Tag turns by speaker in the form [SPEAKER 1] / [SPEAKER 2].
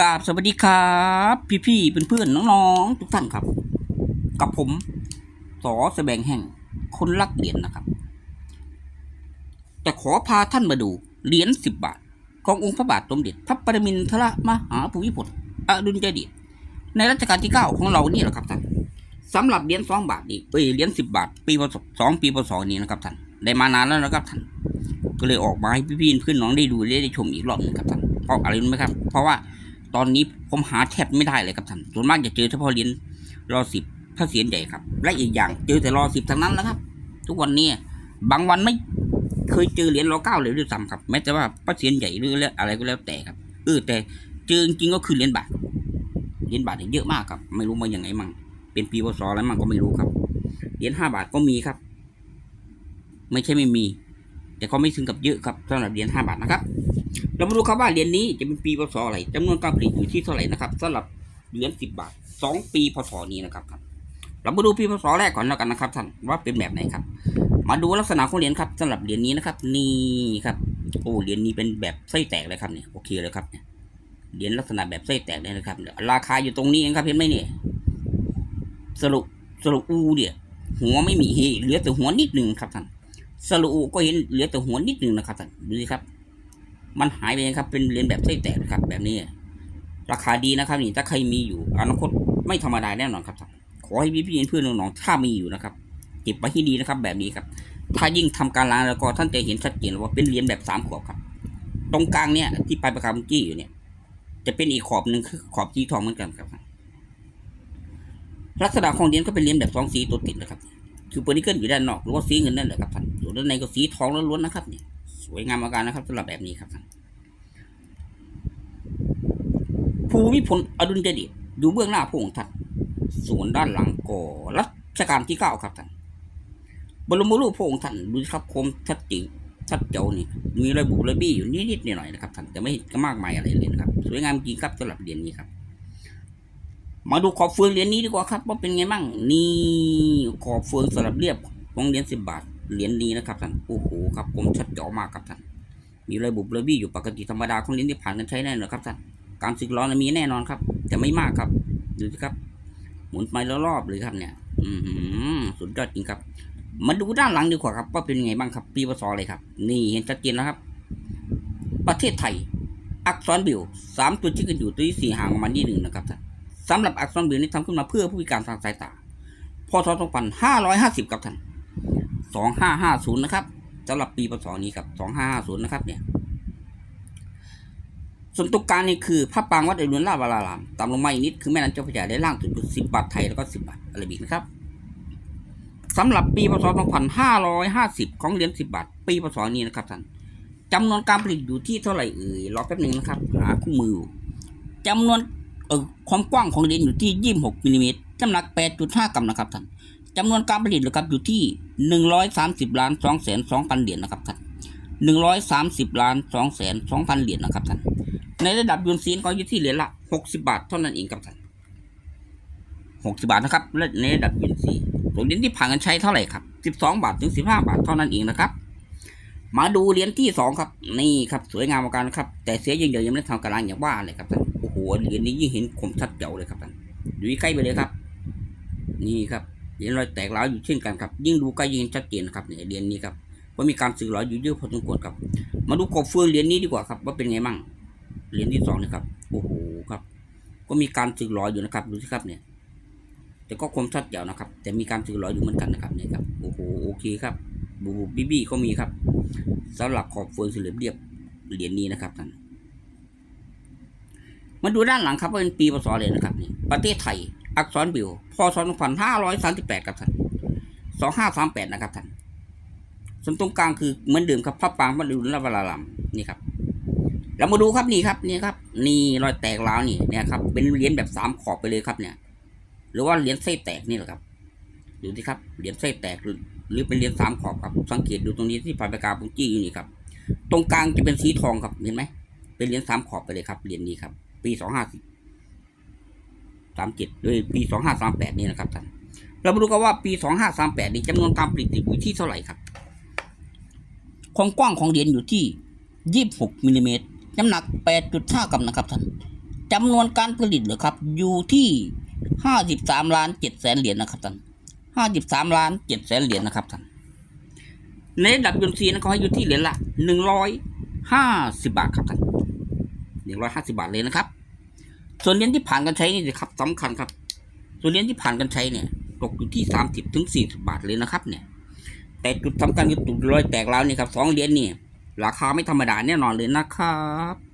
[SPEAKER 1] กราบสวัสดีครับพี่พี่ๆเพื่อนๆน้องๆ ทุกท่านครับ กับผมสอแสบงแห่งคนรักเหรียญนะครับแต่ขอพาท่านมาดูเหรียญสิบบาท ขององค์พระบาทสมเด็จพระปรมินทรมหาภูมิพลอดุลยเดชในรัชกาลที่เก้าของเรานี่แหละครับท่านสำหรับเหรียญสองบาทนี่เอ้ยเหรียญสิบบาท ปีพศสองปีพศนี้นะครับท่านได้มานานแล้วนะครับท่านก็เลยออกมาให้พี่ๆเพื่อนน้องได้ดูได้ชมอีกรอบหนึงครับท่านเพราะอะไรรู้ไหมครับ เพราะว่า ตอนนี้ผมหาแทบไม่ได้เลยครับท่านส่วนมากจะเจอเฉพาะเหรียญรอสิบพระเศียรใหญ่ครับ และอีกอย่างเจอแต่รอสิบทั้งนั้นแล้วครับ ทุกวันนี้บางวันไม่เคยเจอเหรียญรอเก้าเลยด้วยซ้ำครับแม้แต่ว่าพระเศียรใหญ่หรืออะไรก็แล้วแต่ครับเออแต่เจอจริงก็คือเหรียญบาทเหรียญบาทเนี่ยเยอะมากครับ ไม่รู้มาอย่างไงมั่งเป็นปีพศอะไรมั่งก็ไม่รู้ครับเหรียญห้าบาทก็มีครับ ไม่ใช่ไม่มี แต่ก็ไม่ถึงกับเยอะครับสำหรับเหรียญห้าบาทนะครับ เรามาดูครับว่าเหรียญนี้จะเป็นปีพศอะไรจำนวนการผลิตอยู่ที่เท่าไหร่นะครับสำหรับเหรียญสิบบาทสองปีพศนี้นะครับท่านเรามาดูปีพศแรกก่อนแล้วกันนะครับท่านว่าเป็นแบบไหนครับ มาดูลักษณะของเหรียญครับสำหรับเหรียญนี้นะครับ นี่ครับโอ้เหรียญนี้เป็นแบบไส้แตกเลยครับเนี่ยโอเคเลยครับเนี่ยเหรียญลักษณะแบบไส้แตกเลยนะครับราคาอยู่ตรงนี้เองครับเห็นไหมเนี่ยสรุปสรุปอูเนี่ยหัวไม่มีเฮเหลือแต่หัวนิดหนึ่งครับท่านสรุปก็เห็นเหลือแต่หัวนิดหนึ่งนะครับท่านดูสิครับ มันหายไปครับ เป็นเหรียญแบบไส้แตกนครับ แบบนี้ ราคาดีนะครับ นี่ถ้าใครมีอยู่อนาคตไม่ธรรมดาแน่นอนครับท่านขอให้พี่พี่เพื่อนๆน้องๆถ้ามีอยู่นะครับเก็บไว้ที่ดีนะครับ แบบนี้ครับ ถ้ายิ่งทำการล้างแล้วก็ท่านจะเห็นชัดเจนว่าเป็นเหรียญแบบสามขอบครับ ตรงกลางเนี่ยที่ปลายประคำจี้อยู่เนี่ย จะเป็นอีกขอบหนึ่งคือขอบสีทองเหมือนกันครับ ลักษณะของเหรียญก็เป็นเหรียญแบบสองสีตัวติดนะครับ คือเปอร์นิเกิลอยู่ด้านนอกหรือว่าสีเงินนั่นแหละครับท่านส่วนด้านในก็สีทองล้วนๆนะครับเนี่ย สวยงามอาการนะครับสำหรับแบบนี้ครับท่านภูมิพลอดุลยเดชอยู่เบื้องหน้าพระองค์ท่านส่วนด้านหลังก็รัชกาลที่เก้าครับท่านบรมรูปพระองค์ท่านดูครับคมชัดจริงชัดเจ้านี่มีระบุระบี้อยู่นิดๆหน่อยๆนะครับท่านแต่ไม่ก็มากมายอะไรเลยนะครับ สวยงามจริงครับสำหรับเหรียญนี้ครับ มาดูขอบเฟืองเหรียญนี้ดีกว่าครับ ว่าเป็นไงบ้างนี่ขอบเฟืองสลับเรียบของเหรียญสิบบาท เหรียญนี้นะครับท่านโอ้โหครับผมชัดเจาะมากครับท่านมีระบุระบี้อยู่ปกติธรรมดาของเหรียญที่ผ่านกันใช้แน่นอนครับท่านการสึกร้อนมีแน่นอนครับแต่ไม่มากครับดูสิครับ หมุนไปแล้วรอบเลยครับเนี่ย อือหือสุดยอดจริงครับ มาดูด้านหลังดีกว่าครับว่าเป็นไงบ้างครับ ปีพศอะไรครับ นี่เห็นชัดเจนแล้วครับ ประเทศไทย อักษรบิวสามตัวที่กันอยู่ตัวที่สี่ห่างออกมาณนิดหนึ่งนะครับท่านสำหรับอักษรบิลนี้ทำขึ้นมาเพื่อผู้พิการทางสายตาพศ2550 ครับท่าน 2550นะครับสำหรับปีพศนี้ครับ2550นะครับเนี่ยส่วนตรงกลางนี่คือพระปรางวัดอรุณราชวรารามตามลงมาอีกนิดคือแม่น้ำเจ้าพระยาได้ล่างสุดคือ10บาทไทยแล้วก็10บาทอาราบิกนะครับสำหรับปีพศ2550 ของเหรียญ10 บาท ปีพศนี้นะครับท่านจำนวนการผลิตอยู่ที่เท่าไหร่เอ่ยรอแป๊บหนึ่งนะครับหาคู่มือจำนวนเออความกว้างของเหรียญอยู่ที่ 26มิลลิเมตรน้ำหนัก 8.5 กรัมนะครับท่าน จำนวนการผลิตนะครับอยู่ที่130ล้าน2แสน2พันเหรียญนะครับท่าน130ล้าน2แสน2พันเหรียญนะครับท่านในระดับยูนซีนก็อยู่ที่เหรียญละ60บาทเท่านั้นเองครับท่าน60บาทนะครับและในระดับยูนซีส่วนเหรียญที่ผ่านกันใช้เท่าไหร่ครับ12บาทถึง15บาทเท่านั้นเองนะครับ มาดูเหรียญที่สองครับนี่ครับสวยงามมากนะครับ แต่เสียอย่างเดียวยังไม่ได้ทำการล้างอย่างว่าเลยครับท่านโอ้โหเหรียญนี้ยิ่งเห็นคมชัดเจ๋วเลยครับท่านดูใกล้ไปเลยครับ นี่ครับ เหรียญรอยแตกร้าวอยู่เช่นกันครับ ยิ่งดูใกล้ยิ่งชัดเจนนะครับเนี่ยเหรียญนี้ครับว่ามีการสื่อหลออยู่เยอะพอสมควรครับ มาดูกบเฟืองเหรียญนี้ดีกว่าครับว่าเป็นไงมั่งเหรียญที่สองนี่ครับโอ้โหครับ ก็มีการสื่อหลออยู่นะครับดูสิครับเนี่ยแต่ก็คมชัดเจ๋วนะครับ แต่มีการสื่อหลออยู่เหมือนกันนะครับเนี่ยครับโอ้โหโอเคครับบูบูบีบีก็มีครับสำหรับขอบเฟืองสี่เหลี่ยมเรียบเหรียญนี้นะครับท่านมาดูด้านหลังครับว่าเป็นปีพศเลยนะครับนี่ประเทศไทย อักษรบิวพศ2538ครับท่าน2538นะครับท่านส่วนตรงกลางคือเหมือนเดิมครับพระปางพระดุลและวรารามนี่ครับเรามาดูครับนี่ครับนี่ครับ นี่รอยแตกร้าวนี่เนี่ยครับ เป็นเหรียญแบบสามขอบไปเลยครับเนี่ย หรือว่าเหรียญไส้แตกนี่แหละครับดูสิครับเหรียญไส้แตกหรือหรือเป็นเหรียญสามขอบครับ สังเกตดูตรงนี้ที่ปลายปากกาปุ้งจี้อยู่นี่ครับ ตรงกลางจะเป็นสีทองครับเห็นไหมเป็นเหรียญสามขอบไปเลยครับเหรียญนี้ครับ ปีสองห้าสิบ สามเจ็ดโดยปีสองห้าสามแปดนี่นะครับท่านเรามาดูกันว่าปีสองห้าสามแปดนี้จำนวนการผลิตอยู่ที่เท่าไหร่ครับความกว้างของเหรียญอยู่ที่ยี่สิบหกมิลลิเมตรน้ำหนักแปดจุดห้ากรัมนะครับท่านจำนวนการผลิตเหรอครับ อยู่ที่ห้าสิบสามล้านเจ็ดแสนเหรียญนะครับท่านห้าสิบสามล้านเจ็ดแสนเหรียญนะครับท่านในระดับยนซีนะเขาให้อยู่ที่เหรียญละหนึ่งร้อยห้าสิบาทครับท่านหนึ่งร้อยห้าสิบาทเลยนะครับ ส่วนเหรียญที่ผ่านการใช้นี่นะครับสำคัญครับ ส่วนเหรียญที่ผ่านการใช้เนี่ย ตกอยู่ที่สามสิบถึงสี่สิบาทเลยนะครับ เนี่ย แต่จุดสำคัญคือจุดรอยแตกแล้วนี่ครับสองเหรียญนี่ราคาไม่ธรรมดาแน่นอนเลยนะครับ